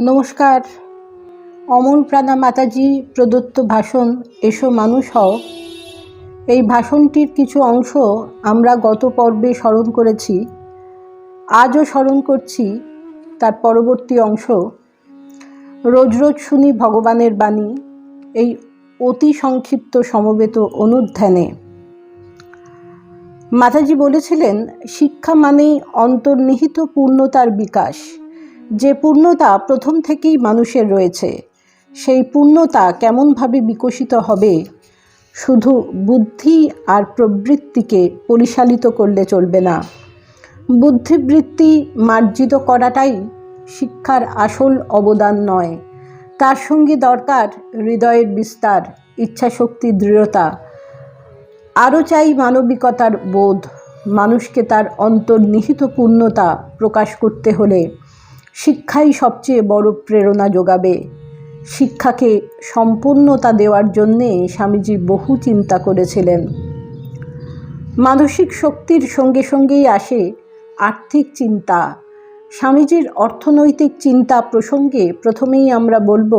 নমস্কার। অমল প্রাণা মাতাজি প্রদত্ত ভাষণ, এসো মানুষ হও। এই ভাষণটির কিছু অংশ আমরা গত পর্বে স্মরণ করেছি। আজও স্মরণ করছি তার পরবর্তী অংশ। রোজ রোজ শুনি ভগবানের বাণী, এই অতি সংক্ষিপ্ত সমবেত অনুধ্যানে। মাতাজি বলেছিলেন, শিক্ষা মানেই অন্তর্নিহিত পূর্ণতার বিকাশ। যে পূর্ণতা প্রথম থেকেই মানুষের রয়েছে, সেই পূর্ণতা কেমনভাবে বিকশিত হবে, শুধু বুদ্ধি আর প্রবৃত্তিকে পরিচালিত করলে চলবে না। বুদ্ধিবৃত্তি মার্জিত করাটাই শিক্ষার আসল অবদান নয়। তার সঙ্গে দরকার হৃদয়ের বিস্তার, ইচ্ছাশক্তি, দৃঢ়তা। আরও চাই মানবিকতার বোধ। মানুষকে তার অন্তর্নিহিত পূর্ণতা প্রকাশ করতে হলে শিক্ষাই সবচেয়ে বড় প্রেরণা যোগাবে। শিক্ষাকে সম্পূর্ণতা দেওয়ার জন্যে স্বামীজি বহু চিন্তা করেছিলেন। মানসিক শক্তির সঙ্গে সঙ্গেই আসে আর্থিক চিন্তা। স্বামীজির অর্থনৈতিক চিন্তা প্রসঙ্গে প্রথমেই আমরা বলব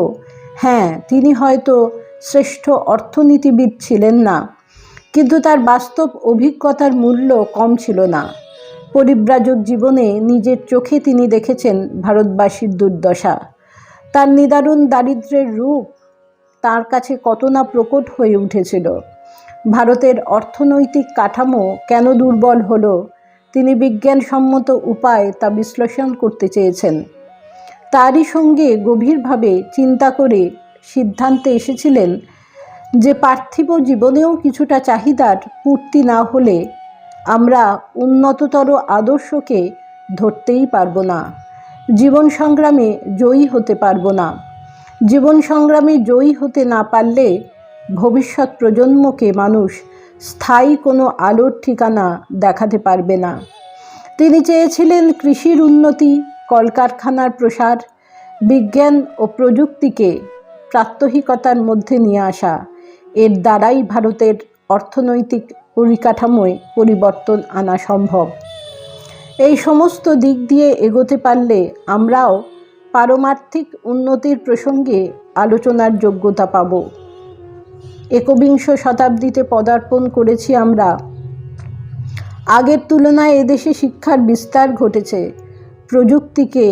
হ্যাঁ তিনি হয়তো শ্রেষ্ঠ অর্থনীতিবিদ ছিলেন না, কিন্তু তার বাস্তব অভিজ্ঞতার মূল্য কম ছিল না। পরিব্রাজক জীবনে নিজের চোখে তিনি দেখেছেন ভারতবাসীর দুর্দশা। তার নিদারুণ দারিদ্র্যের রূপ তার কাছে কত না প্রকট হয়ে উঠেছিল। ভারতের অর্থনৈতিক কাঠামো কেন দুর্বল হলো, তিনি বিজ্ঞানসম্মত উপায় তা বিশ্লেষণ করতে চেয়েছেন। তারই সঙ্গে গভীরভাবে চিন্তা করে সিদ্ধান্তে এসেছিলেন যে পার্থিব জীবনেও কিছুটা চাহিদার পূর্তি না হলে আমরা উন্নততর আদর্শকে ধরতেই পারব না। জীবন সংগ্রামে জয়ী হতে পারব না। জীবন সংগ্রামে জয়ী হতে না পারলে ভবিষ্যৎ প্রজন্মকে মানুষ স্থায়ী কোনো আলোর ঠিকানা দেখাতে পারবে না। তিনি চেয়েছিলেন কৃষির উন্নতি, কলকারখানার প্রসার, বিজ্ঞান ও প্রযুক্তিকে প্রাত্যহিকতার মধ্যে নিয়ে আসা। এর দ্বারাই ভারতের অর্থনৈতিক পরিকাঠামোয় পরিবর্তন আনা সম্ভব। এই সমস্ত দিক দিয়ে এগোতে পারলে আমরাও পারমার্থিক উন্নতির প্রসঙ্গে আলোচনার যোগ্যতা পাব। একবিংশ শতাব্দীতে পদার্পণ করেছি আমরা। আগের তুলনায় এদেশে শিক্ষার বিস্তার ঘটেছে। প্রযুক্তিকে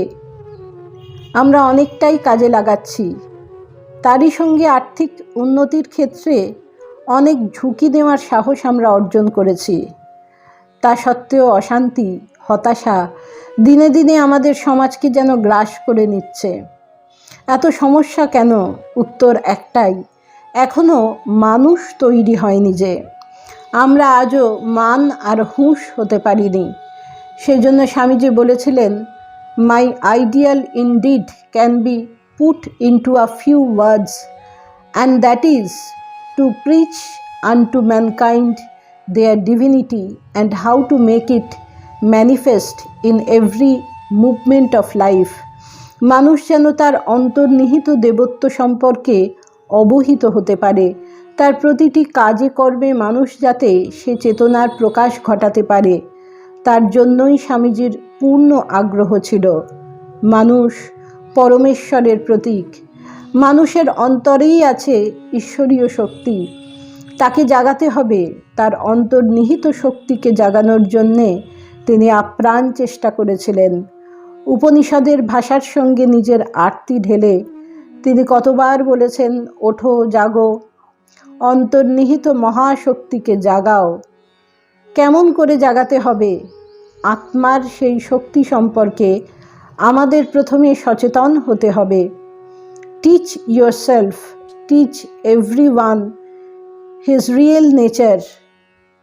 আমরা অনেকটাই কাজে লাগাচ্ছি। তারই সঙ্গে আর্থিক উন্নতির ক্ষেত্রে অনেক ঝুঁকি নেওয়ার সাহস আমরা অর্জন করেছি। তা সত্ত্বেও অশান্তি, হতাশা দিনে দিনে আমাদের সমাজকে যেন গ্রাস করে নিচ্ছে। এত সমস্যা কেন? উত্তর একটাই এখনও মানুষ তৈরি হয়নি যে। আমরা আজও মান আর হুঁশ হতে পারিনি। সেজন্য স্বামীজি বলেছিলেন my ideal indeed can be put into a few words and that is to preach unto mankind their divinity and how to make it manifest in every movement of life. মানুষ যেন তার অন্তর্নিহিত দেবত্ব সম্পর্কে অবহিত হতে পারে। তার প্রতিটি কাজে কর্মে মানুষ যাতে সে চেতনার প্রকাশ ঘটাতে পারে। তার জন্যই স্বামীজির পূর্ণ আগ্রহ ছিল। মানুষ পরমেশ্বরের প্রতীক। মানুষের অন্তরেই আছে ঈশ্বরীয় শক্তি। তাকে জাগাতে হবে, তার অন্তর্নিহিত শক্তিকে জাগানোর জন্যে তিনি আপ্রাণ চেষ্টা করেছিলেন। উপনিষদের ভাষার সঙ্গে নিজের আরতি ঢেলে তিনি কতবার বলেছেন, ওঠো, জাগো, অন্তর্নিহিত মহাশক্তিকে জাগাও। কেমন করে জাগাতে হবে? আত্মার সেই শক্তি সম্পর্কে আমাদের প্রথমে সচেতন হতে হবে। Teach yourself, teach everyone his real nature,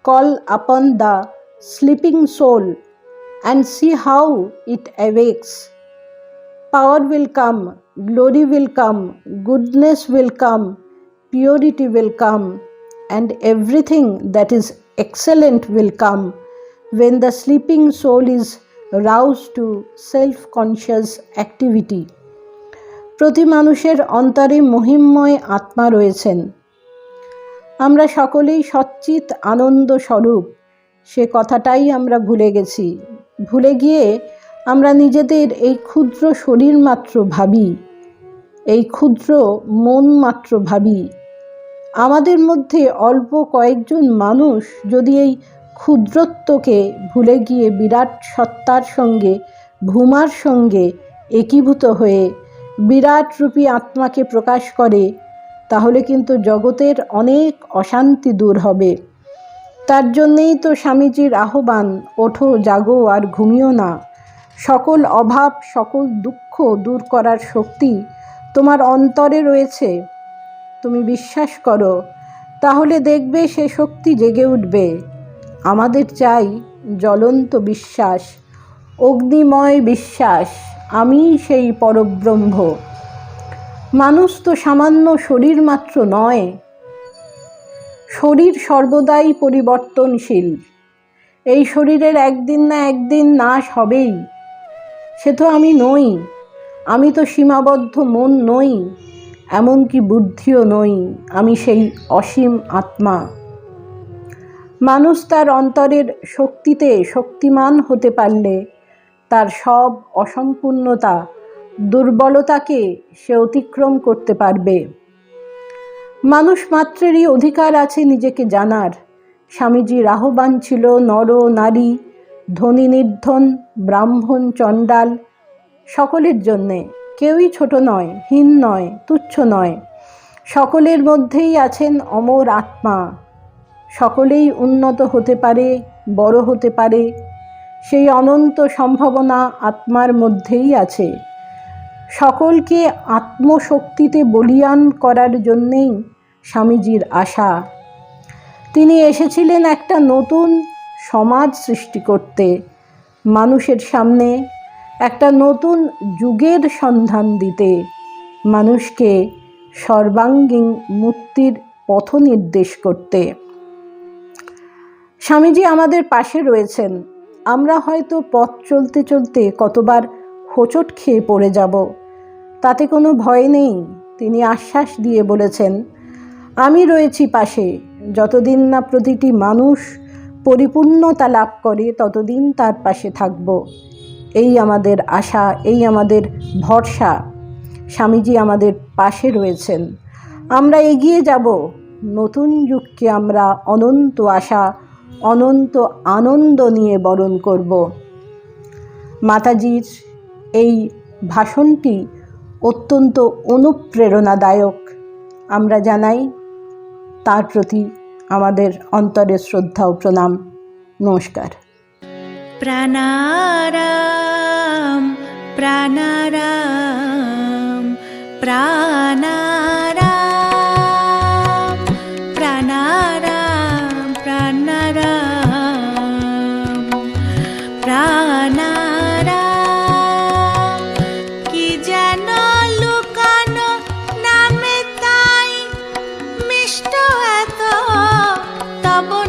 call upon the sleeping soul and see how it awakes. Power will come, glory will come, goodness will come, purity will come, and everything that is excellent will come when the sleeping soul is roused to self conscious activity. প্রতি মানুষের অন্তরে মহিমময় আত্মা রয়েছেন। আমরা সকলেই সচ্চিত আনন্দ স্বরূপ। সে কথাটাই আমরা ভুলে গেছি। ভুলে গিয়ে আমরা নিজেদের এই ক্ষুদ্র শরীর মাত্র ভাবি। এই ক্ষুদ্র মন মাত্র ভাবি। আমাদের মধ্যে অল্প কয়েকজন মানুষ যদি এই ক্ষুদ্রত্বকে ভুলে গিয়ে বিরাট সত্তার সঙ্গে, ভূমার সঙ্গে একীভূত হয়ে বিরাট রূপী আত্মাকে প্রকাশ করে, তাহলে কিন্তু জগতের অনেক অশান্তি দূর হবে। তার জন্যেই তো স্বামীজির আহ্বান, ওঠো, জাগো আর ঘুমিও না। সকল অভাব, সকল দুঃখ দূর করার শক্তি তোমার অন্তরে রয়েছে। তুমি বিশ্বাস করো, তাহলে দেখবে সে শক্তি জেগে উঠবে। আমাদের চাই জ্বলন্ত বিশ্বাস, অগ্নিময় বিশ্বাস। আমি সেই পরব্রহ্ম। মানুষ তো সামান্য শরীর মাত্র নয়। শরীর সর্বদাই পরিবর্তনশীল। এই শরীরের একদিন না একদিন নাশ হবেই। সে তো আমি নই। আমি তো সীমাবদ্ধ মন নই। এমনকি বুদ্ধিও নই। আমি সেই অসীম আত্মা। মানুষ তার অন্তরের শক্তিতে শক্তিমান হতে পারলে তার সব অসম্পূর্ণতা, দুর্বলতাকে সে অতিক্রম করতে পারবে। মানুষ মাত্রেরই অধিকার আছে নিজেকে জানার। স্বামীজির আহ্বান ছিল নর, নারী, ধনী, নির্ধন, ব্রাহ্মণ, চণ্ডাল, সকলের জন্যে। কেউই ছোট নয়, হীন নয়, তুচ্ছ নয়। সকলের মধ্যেই আছেন অমর আত্মা। সকলেই উন্নত হতে পারে, বড় হতে পারে সেই অনন্ত সম্ভাবনা আত্মার মধ্যেই আছে। সকলকে আত্মশক্তিতে বলিয়ান করার জন্যেই স্বামীজির আশা। তিনি এসেছিলেন একটা নতুন সমাজ সৃষ্টি করতে। মানুষের সামনে একটা নতুন যুগের সন্ধান দিতে। মানুষকে সর্বাঙ্গীন মুক্তির পথ নির্দেশ করতে। স্বামীজি আমাদের পাশে রয়েছেন। আমরা হয়তো পথ চলতে চলতে কতবার হোঁচট খেয়ে পড়ে যাব। তাতে কোনো ভয় নেই, তিনি আশ্বাস দিয়ে বলেছেন। আমি রয়েছি পাশে, যতদিন না প্রতিটি মানুষ পরিপূর্ণতা লাভ করে, ততদিন তার পাশে থাকব। এই আমাদের আশা, এই আমাদের ভরসা। স্বামীজি আমাদের পাশে রয়েছেন। আমরা এগিয়ে যাব। নতুন যুগকে আমরা অনন্ত আশা অনন্ত আনন্দ নিয়ে বরণ করব। মাতাজির এই ভাষণটি অত্যন্ত অনুপ্রেরণাদায়ক। আমরা জানাই, তার প্রতি আমাদের অন্তরের শ্রদ্ধা ও প্রণাম। নমস্কার। প্রাণারাম প্রাণারাম প্রাণারাম।